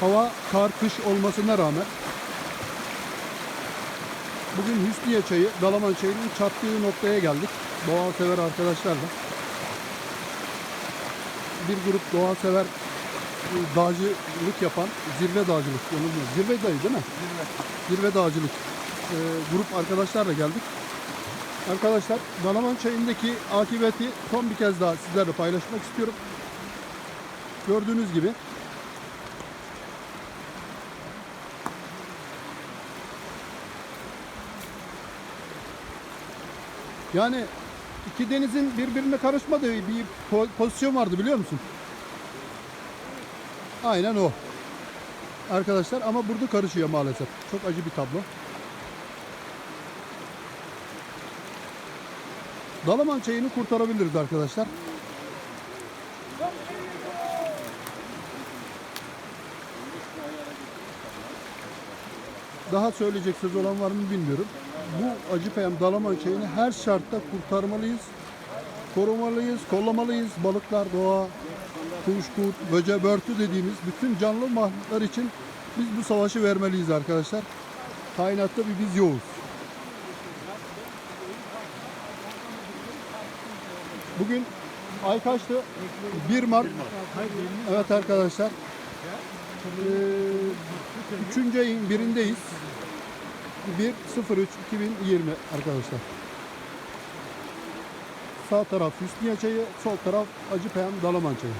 Hava kar kış olmasına rağmen bugün Hüsniye çayı, Dalaman çayının çattığı noktaya geldik. Doğa sever arkadaşlarla. Bir grup doğa sever dağcılık yapan zirve dağcılık? Zirve dayı değil mi? Zirve. Zirve dağcılık e, grup arkadaşlarla geldik. Arkadaşlar Dalaman çayındaki akıbeti son bir kez daha sizlerle paylaşmak istiyorum. Gördüğünüz gibi Yani iki denizin birbirine karışmadığı bir po- pozisyon vardı biliyor musun? Aynen o. Arkadaşlar ama burada karışıyor maalesef. Çok acı bir tablo. Dalaman çayını kurtarabiliriz arkadaşlar. Daha söyleyecek söz olan var mı bilmiyorum. Bu acı peyam dalaman çayını her şartta kurtarmalıyız. Korumalıyız, kollamalıyız. Balıklar, doğa, kuş, kurt, böce, börtü dediğimiz bütün canlı mahluklar için biz bu savaşı vermeliyiz arkadaşlar. Kainatta bir biz yoğuz. Bugün ay kaçtı? 1 Mart. Evet arkadaşlar. Ee, üçüncü ayın birindeyiz. 1.03.2020 arkadaşlar. Sağ taraf Hüsniye çayı, sol taraf Acıpayam Dalaman çayı.